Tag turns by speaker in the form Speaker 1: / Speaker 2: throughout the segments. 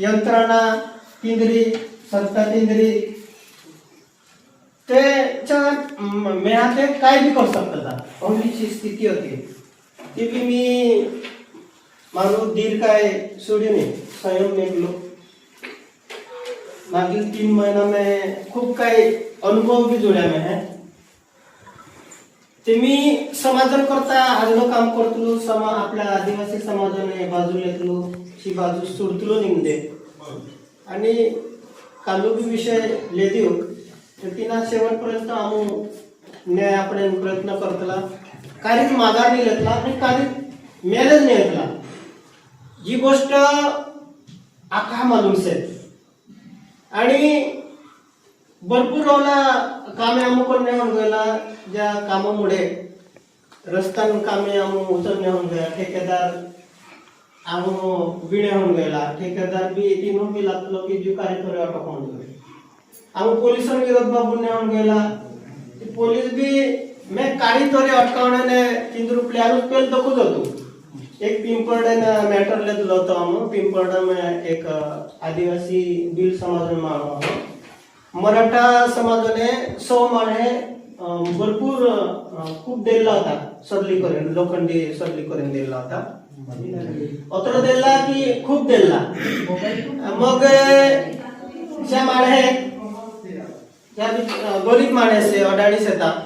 Speaker 1: यंत्रणा तिंद्री सत्ता तिंद्री त्याच्या मेळा ते काय बी करू शकतात अवलीची स्थिती होती. ती बी मी माणूस दीर काय सोडीने स्वयं निघलो. मागील तीन महिना में खूप काही अनुभव बी जोड्या में है ते मी समाधान करता आजनं काम करतलो समा आपल्या आदिवासी समाजाने बाजू येतलो ही बाजू सोडतलो निमदे. आणि कालो बी विषय लेदिव तर तिना शेवटपर्यंत आम्ही आपण प्रयत्न करतला. काहीच माघार नाही घेतला आणि काहीच मेलच नाही घेतला. ही गोष्ट आखा माणूस आहे आणि भरपूर रोला कामे अमुक नेऊन गेला ज्या कामामुळे रस्त्यान कामे आम उचल नेऊन गेला. ठेकेदार आम विणे होऊन गेला. ठेकेदार बी तीन बी लागलो की जी कार्यकर्ते अटक होऊन गेले आम पोलिसां विरोध बाबून नेऊन गेला. पोलीस बी मे काळी तोरे अटकावण्याने तिंदरू प्लेअरच पेल दखूच होतो. एक पिंपळडन मॅटर लेतलो होतो आम्ही. पिंपळडा एक आदिवासी बिल समाज माणूस मराठा समाजाने सोमाने भरपूर खूप दिला होता सरलीकरण लोखंडी सरली करून दिला होता अत्र दिला की खूप दिला मग ज्या माणे ज्या गरीब माणसे अडाणीस येतात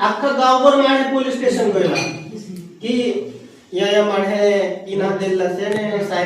Speaker 1: अख्खा गावभर माणे पोलीस स्टेशन गेला की या या माणे इनाम दिला से साहेब